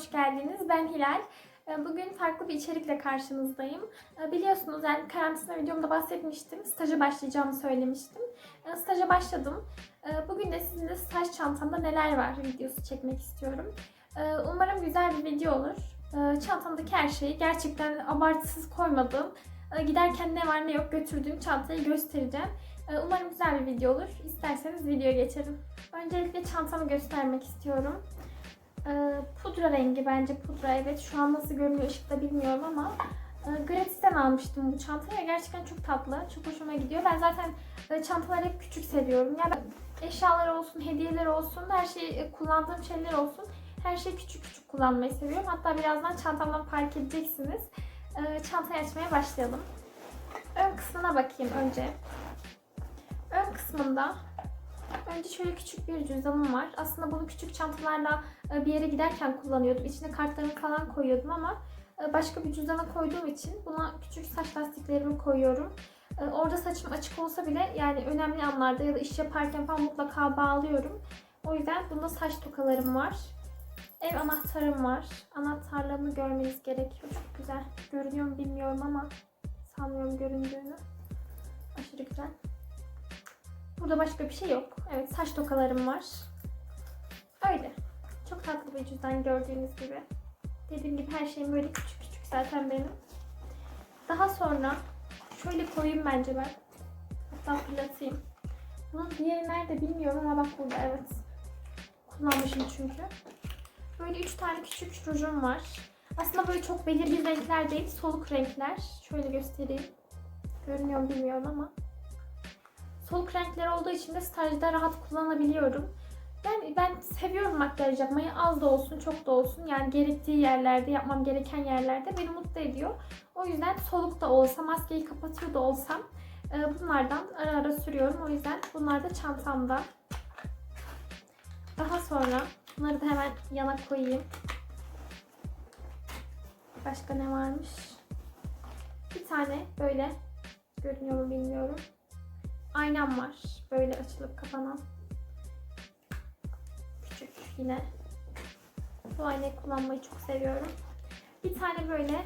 hoş geldiniz. Ben Hilal. Ee, Bugün farklı bir içerikle karşınızdayım. Ee, Biliyorsunuz yani karantina videomda bahsetmiştim. Staja başlayacağımı söylemiştim. Ee, Staja başladım. Bugün de sizinle staj çantamda neler var videosu çekmek istiyorum. Umarım güzel bir video olur. Çantamdaki her şeyi gerçekten abartısız koymadım. Giderken ne var ne yok götürdüğüm çantayı göstereceğim. Umarım güzel bir video olur. İsterseniz videoya geçelim. Öncelikle çantamı göstermek istiyorum. Ee, pudra rengi bence pudra evet. Şu an nasıl görünüyor ışıkta bilmiyorum ama e, gratis'ten almıştım bu çantayı gerçekten çok tatlı. Çok hoşuma gidiyor. Ben zaten e, çantaları hep küçük seviyorum. Yani eşyalar olsun, hediyeler olsun, her şey e, kullandığım şeyler olsun. Her şeyi küçük küçük kullanmayı seviyorum. Hatta birazdan çantamdan fark edeceksiniz. Ee, çantayı açmaya başlayalım. Ön kısmına bakayım önce. Ön kısmında Önce şöyle küçük bir cüzdanım var. Aslında bunu küçük çantalarla e, bir yere giderken kullanıyordum. İçine kartlarımı falan koyuyordum ama e, başka bir cüzdana koyduğum için buna küçük saç lastiklerimi koyuyorum. E, Orada saçım açık olsa bile yani önemli anlarda ya da iş yaparken falan mutlaka bağlıyorum. O yüzden bunda saç tokalarım var. Ev anahtarım var. Anahtarlarımı görmeniz gerekiyor. Çok güzel. Görünüyor mu bilmiyorum ama sanmıyorum göründüğünü. Aşırı güzel. Burada başka bir şey yok. Evet saç tokalarım var. Öyle. Çok tatlı bir cüzdan gördüğünüz gibi. Dediğim gibi her şeyim böyle küçük küçük zaten benim. Daha sonra şöyle koyayım bence ben. Hatta fırlatayım. Bunun diğeri nerede bilmiyorum ama bak burada evet. Kullanmışım çünkü. Böyle üç tane küçük rujum var. Aslında böyle çok belirgin renkler değil, soluk renkler. Şöyle göstereyim. Görünüyor mu bilmiyorum ama soluk renkler olduğu için de stajda rahat kullanabiliyorum. Yani ben seviyorum makyaj yapmayı. Az da olsun, çok da olsun. Yani gerektiği yerlerde, yapmam gereken yerlerde beni mutlu ediyor. O yüzden soluk da olsa, maskeyi kapatıyor da olsam e, bunlardan ara ara sürüyorum. O yüzden bunlar da çantamda. Daha sonra bunları da hemen yana koyayım. Başka ne varmış? Bir tane böyle görünüyor mu bilmiyorum aynam var. Böyle açılıp kapanan. Küçük yine. Bu aynayı kullanmayı çok seviyorum. Bir tane böyle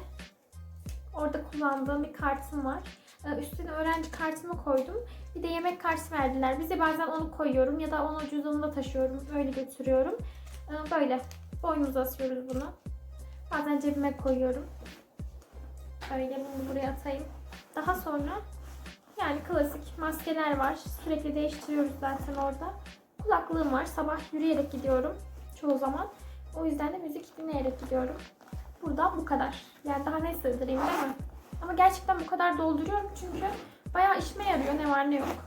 orada kullandığım bir kartım var. Ee, Üstüne öğrenci kartımı koydum. Bir de yemek kartı verdiler. Bize bazen onu koyuyorum ya da onu cüzdanımda taşıyorum. Öyle götürüyorum. Ee, Böyle boynumuza asıyoruz bunu. Bazen cebime koyuyorum. Öyle bunu buraya atayım. Daha sonra yani klasik maskeler var. Sürekli değiştiriyoruz zaten orada. Kulaklığım var. Sabah yürüyerek gidiyorum çoğu zaman. O yüzden de müzik dinleyerek gidiyorum. Buradan bu kadar. Yani daha ne sığdırayım değil mi? Ama gerçekten bu kadar dolduruyorum çünkü bayağı işime yarıyor ne var ne yok.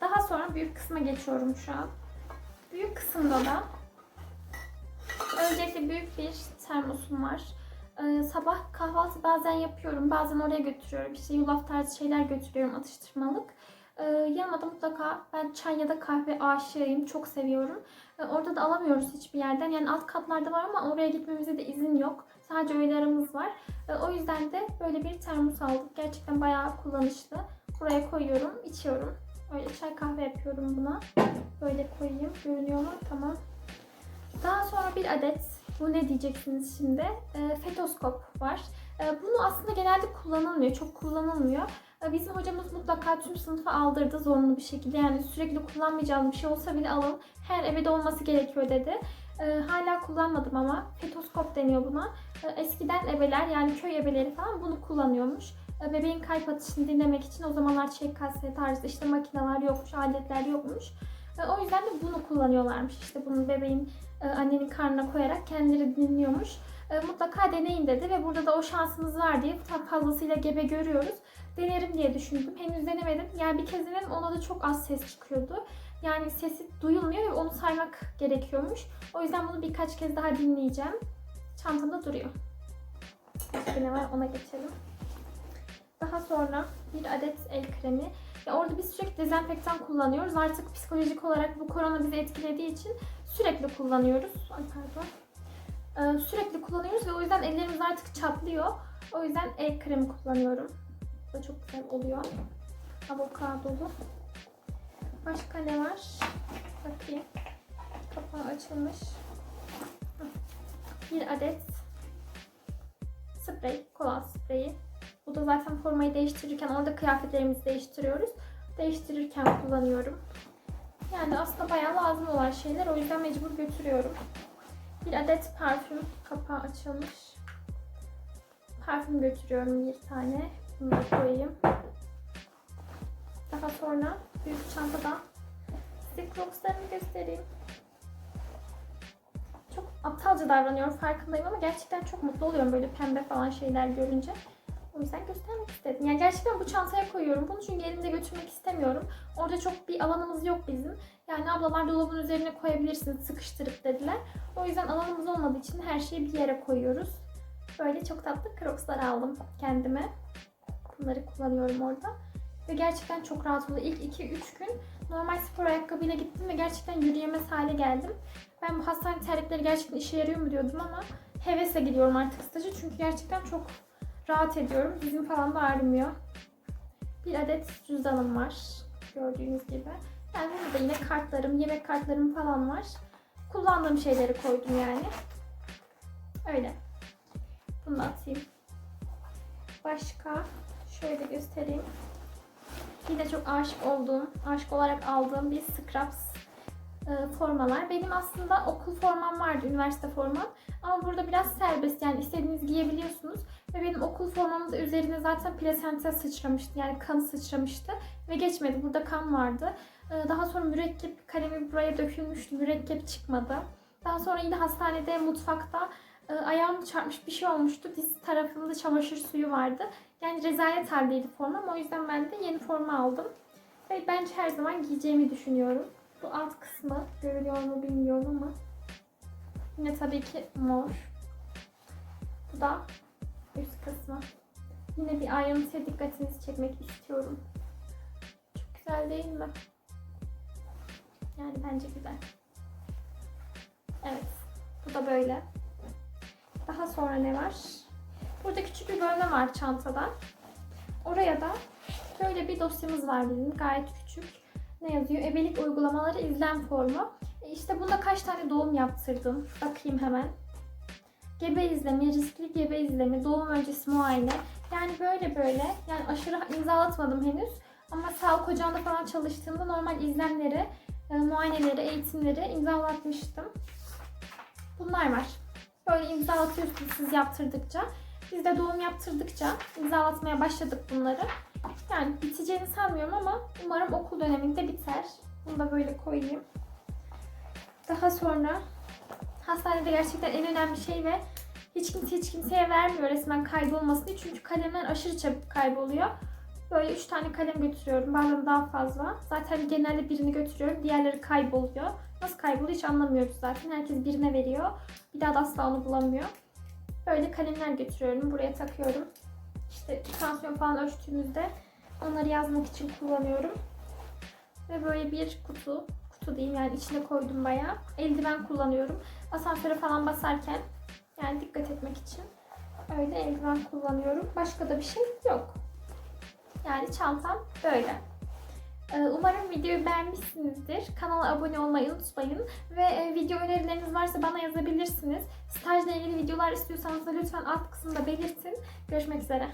Daha sonra büyük kısma geçiyorum şu an. Büyük kısımda da öncelikle büyük bir termosum var. Ee, sabah kahvaltı bazen yapıyorum. Bazen oraya götürüyorum. İşte yulaf tarzı şeyler götürüyorum atıştırmalık. Ee, yanıma da mutlaka ben çay ya da kahve aşığıyım. Çok seviyorum. Ee, orada da alamıyoruz hiçbir yerden. Yani alt katlarda var ama oraya gitmemize de izin yok. Sadece öğle aramız var. Ee, o yüzden de böyle bir termos aldık. Gerçekten bayağı kullanışlı. Buraya koyuyorum, içiyorum. Öyle çay kahve yapıyorum buna. Böyle koyayım. Görünüyor mu? Tamam. Daha sonra bir adet bu ne diyeceksiniz şimdi? E, fetoskop var. E, bunu aslında genelde kullanılmıyor. Çok kullanılmıyor. E, bizim hocamız mutlaka tüm sınıfa aldırdı zorunlu bir şekilde. Yani sürekli kullanmayacağınız bir şey olsa bile alın. Her evde olması gerekiyor dedi. E, hala kullanmadım ama fetoskop deniyor buna. E, eskiden ebeler yani köy ebeleri falan bunu kullanıyormuş. E, bebeğin kalp atışını dinlemek için o zamanlar çek kaset tarzı işte makineler yokmuş, aletler yokmuş. E, o yüzden de bunu kullanıyorlarmış. İşte bunu bebeğin annenin karnına koyarak kendileri dinliyormuş. E, mutlaka deneyin dedi ve burada da o şansımız var diye fazlasıyla gebe görüyoruz. Denerim diye düşündüm. Henüz denemedim. Yani bir kez denedim ona da çok az ses çıkıyordu. Yani sesi duyulmuyor ve onu saymak gerekiyormuş. O yüzden bunu birkaç kez daha dinleyeceğim. Çantamda duruyor. Başka ne var ona geçelim. Daha sonra bir adet el kremi. Ya orada biz sürekli dezenfektan kullanıyoruz. Artık psikolojik olarak bu korona bizi etkilediği için sürekli kullanıyoruz. Ay pardon. Ee, sürekli kullanıyoruz ve o yüzden ellerimiz artık çatlıyor. O yüzden el kremi kullanıyorum. Bu da çok güzel oluyor. Avokadolu. Başka ne var? Bakayım. Kapağı açılmış. Bir adet sprey, kola spreyi. Bu da zaten formayı değiştirirken orada kıyafetlerimizi değiştiriyoruz. Değiştirirken kullanıyorum. Yani aslında bayağı lazım olan şeyler. O yüzden mecbur götürüyorum. Bir adet parfüm kapağı açılmış. Parfüm götürüyorum bir tane. Bunu da koyayım. Daha sonra büyük çantada size Crocs'larımı göstereyim. Çok aptalca davranıyorum farkındayım ama gerçekten çok mutlu oluyorum böyle pembe falan şeyler görünce. O yüzden göstermek istedim. Yani gerçekten bu çantaya koyuyorum bunu çünkü elimde götürmek istemiyorum. Orada çok bir alanımız yok bizim. Yani ablalar dolabın üzerine koyabilirsiniz sıkıştırıp dediler. O yüzden alanımız olmadığı için her şeyi bir yere koyuyoruz. Böyle çok tatlı crocslar aldım kendime. Bunları kullanıyorum orada. Ve gerçekten çok rahat oldu. İlk 2-3 gün normal spor ayakkabıyla gittim ve gerçekten yürüyemez hale geldim. Ben bu hastane terlikleri gerçekten işe yarıyor mu diyordum ama hevesle gidiyorum artık staja. Çünkü gerçekten çok rahat ediyorum. Dizim falan da ağrımıyor. Bir adet cüzdanım var. Gördüğünüz gibi. Yani burada yine kartlarım, yemek kartlarım falan var. Kullandığım şeyleri koydum yani. Öyle. Bunu atayım. Başka şöyle göstereyim. Yine çok aşık olduğum, aşık olarak aldığım bir scrubs e, formalar. Benim aslında okul formam vardı, üniversite formam. Ama burada biraz serbest yani istediğiniz giyebiliyorsunuz. Ve benim okul formamın üzerine zaten plasenta sıçramıştı. Yani kan sıçramıştı. Ve geçmedi. Burada kan vardı. E, daha sonra mürekkep kalemi buraya dökülmüştü. Mürekkep çıkmadı. Daha sonra yine hastanede, mutfakta e, ayağım çarpmış bir şey olmuştu. Diz tarafında çamaşır suyu vardı. Yani rezalet haldeydi formam. O yüzden ben de yeni forma aldım. Ve bence her zaman giyeceğimi düşünüyorum. Bu alt kısmı görülüyor mu bilmiyorum ama yine tabii ki mor. Bu da üst kısmı. Yine bir ayrıntıya dikkatinizi çekmek istiyorum. Çok güzel değil mi? Yani bence güzel. Evet. Bu da böyle. Daha sonra ne var? Burada küçük bir bölme var çantada. Oraya da böyle bir dosyamız var bizim. Gayet küçük. Ne yazıyor? Ebelik uygulamaları izlem formu. E işte bunda kaç tane doğum yaptırdım? Bakayım hemen. Gebe izlemi, riskli gebe izlemi, doğum öncesi muayene. Yani böyle böyle. Yani aşırı imzalatmadım henüz. Ama sağlık ocağında falan çalıştığımda normal izlemleri, e, muayeneleri, eğitimleri imzalatmıştım. Bunlar var. Böyle imza atıyorsunuz siz yaptırdıkça. Biz de doğum yaptırdıkça imzalatmaya başladık bunları. Yani biteceğini sanmıyorum ama umarım okul döneminde biter. Bunu da böyle koyayım. Daha sonra hastanede gerçekten en önemli şey ve hiç kimse hiç kimseye vermiyor resmen kaybolmasını. Çünkü kalemler aşırı çabuk kayboluyor. Böyle 3 tane kalem götürüyorum. Bazen daha fazla. Zaten genelde birini götürüyorum. Diğerleri kayboluyor. Nasıl kayboluyor hiç anlamıyoruz zaten. Herkes birine veriyor. Bir daha da asla onu bulamıyor. Böyle kalemler götürüyorum. Buraya takıyorum. İşte tansiyon falan ölçtüğümüzde onları yazmak için kullanıyorum. Ve böyle bir kutu, kutu diyeyim yani içine koydum bayağı. Eldiven kullanıyorum. Asansöre falan basarken yani dikkat etmek için öyle eldiven kullanıyorum. Başka da bir şey yok. Yani çantam böyle. Ee, Umarım videoyu beğenmişsinizdir. Kanala abone olmayı unutmayın. Ve e, video önerileriniz varsa bana yazabilirsiniz. Stajla ilgili videolar istiyorsanız da lütfen alt kısımda belirtin. Görüşmek üzere.